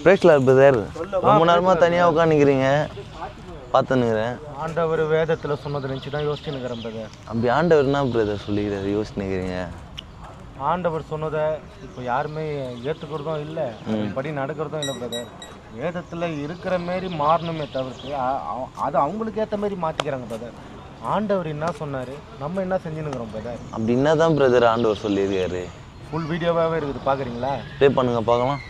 பிரேஸ்லார் brother ரொம்ப நேரமாக தனியாக உட்காந்துக்கிறீங்க பார்த்துன்னுக்கிறேன் ஆண்டவர் வேதத்தில் சொன்னதை நினச்சி தான் யோசிச்சு நிற்கிறேன் பிரதர் அப்படி ஆண்டவர் என்ன பிரதர் சொல்லிக்கிறாரு? யோசிச்சுக்கிறீங்க ஆண்டவர் சொன்னதை இப்போ யாருமே ஏற்றுக்கிறதும் இல்லை. படி நடக்கிறதும் இல்லை பிரதர் வேதத்தில் இருக்கிற மாரி மாறணுமே தவிர்த்து அது அவங்களுக்கு ஏற்ற மாதிரி மாற்றிக்கிறாங்க பிரதர் ஆண்டவர் என்ன சொன்னார்? நம்ம என்ன செஞ்சுன்னுக்குறோம் பிரதர் அப்படி என்ன தான் பிரதர் ஆண்டவர் சொல்லியிருக்காரு. ஃபுல் வீடியோவாகவே இருக்குது பார்க்குறீங்களா ப்ளே பண்ணுங்க பார்க்கலாம்.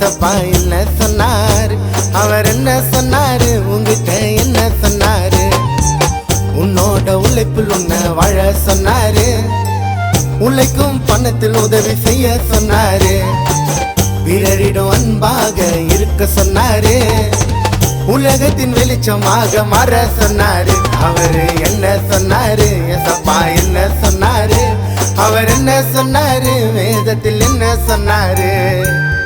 சொன்னாரு என்ன சொன்னாரு? அவர் என்ன சொன்னாரு? உங்ககிட்ட என்ன சொன்னாரு? உன்னோட உழைப்பில் உன்னை வாழ சொன்னாரு. உழைக்கும் பணத்தில் உதவி செய்ய சொன்னாரு. பிறரிடம் அன்பாக இருக்க சொன்னாரு. உலகத்தின் வெளிச்சமாக மாற சொன்னாரு. அவரு என்ன சொன்னாரு? எசப்பா என்ன சொன்னாரு? அவர் என்ன சொன்னாரு? வேதத்தில் என்ன சொன்னாரு?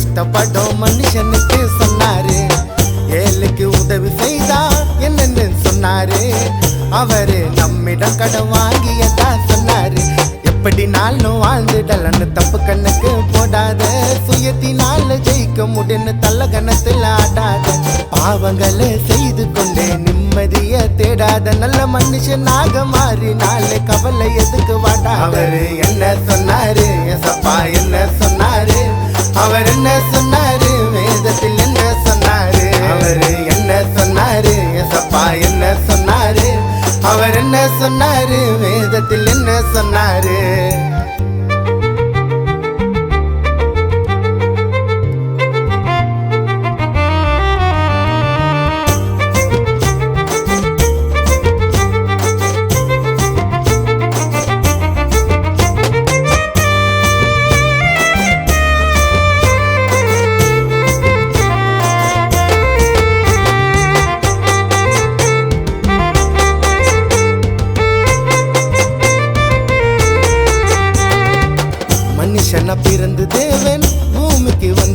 கஷ்டப்படும் மனுஷனுக்கு சொன்னாரு. ஏழுக்கு உதவி செய்தா என்னன்னு சொன்னாரு. அவரு நம்மிடம் கடன் வாங்கியதா சொன்னாரு. எப்படி நாளும் வாழ்ந்துடலன்னு தப்பு கண்ணுக்கு போடாத. சுயத்தினால ஜெயிக்க முடியும்னு தள்ள கணத்துல ஆடாத. பாவங்களை செய்து கொண்டே நிம்மதிய தேடாத. நல்ல மனுஷனாக மாறினாலே கவலை எதுக்கு வாடா அவரு என்ன சொன்னாரு? எசப்பா என்ன சொன்ன அவர் என்ன சொன்னாரு? வேதத்தில் என்ன சொன்னாரு? அவரு என்ன சொன்னாரு? எசப்பா என்ன சொன்னாரு? அவர் என்ன சொன்னாரு? வேதத்தில் என்ன சொன்னாரு?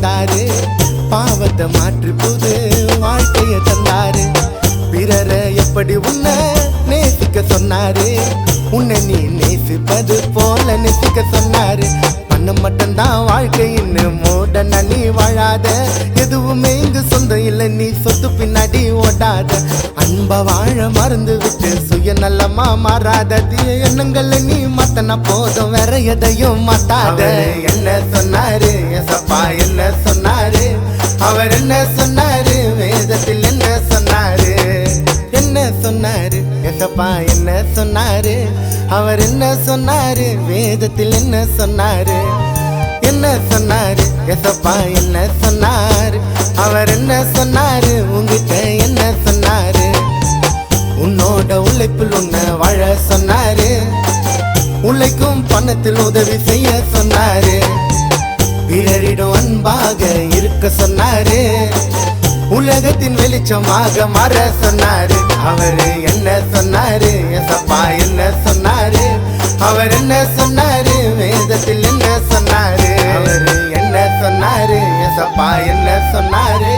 தந்தாரு. பாவத்தை மாற்றி புது வாழ்க்கைய தந்தாரு. பிறரை எப்படி உன்னை நேசிக்க சொன்னாரு? உன்னை நீ நேசிப்பது போல நேசிக்க சொன்னாரு. பணம் மட்டும்தான் வாழ்க்கைன்னு மூட நீ வாழாத. எதுவுமே இங்கு சொந்தம் இல்லை நீ சொத்து பின்னாடி ஓடாத. அன்ப வாழ மறந்து விட்டு சுயநலமா மாறாத. எண்ணங்களை நீ மாத்தன போதும் வேற எதையும் மாத்தாத. என்ன அப்பா என்ன சொன்னாரு? அவர் என்ன சொன்னாரு? வேதத்தில் என்ன சொன்னாரு? என்ன சொன்னாரு? எசப்பா என்ன சொன்னாரு? அவர் என்ன சொன்னாரு? உங்ககிட்ட என்ன சொன்னாரு? உன்னோட உழைப்பில் உன்னை வாழ சொன்னாரு. உழைக்கும் பணத்தில் உதவி செய்ய சொன்னாரு. பிறரிடம் அன்பாக இருக்க சொன்னாரு. உலகத்தின் வெளிச்சமாக மாற சொன்னாரு. அவரு சொன்னாரு. எசப்பா என்ன சொன்னாரு?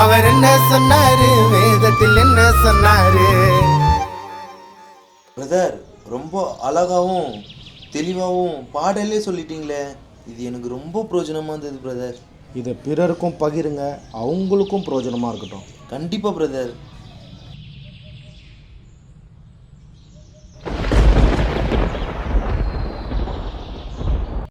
அவர் என்ன சொன்னாரு? வேதத்தில் என்ன சொன்னாரு? பிரதர் ரொம்ப அழகாவும் தெளிவாகவும் பாடலே சொல்லிட்டீங்களே. இது எனக்கு ரொம்ப பிரயோஜனமாக இருந்தது பிரதர். இதை பிறருக்கும் பகிருங்க அவங்களுக்கும் பிரயோஜனமாக இருக்கட்டும். கண்டிப்பாக பிரதர்.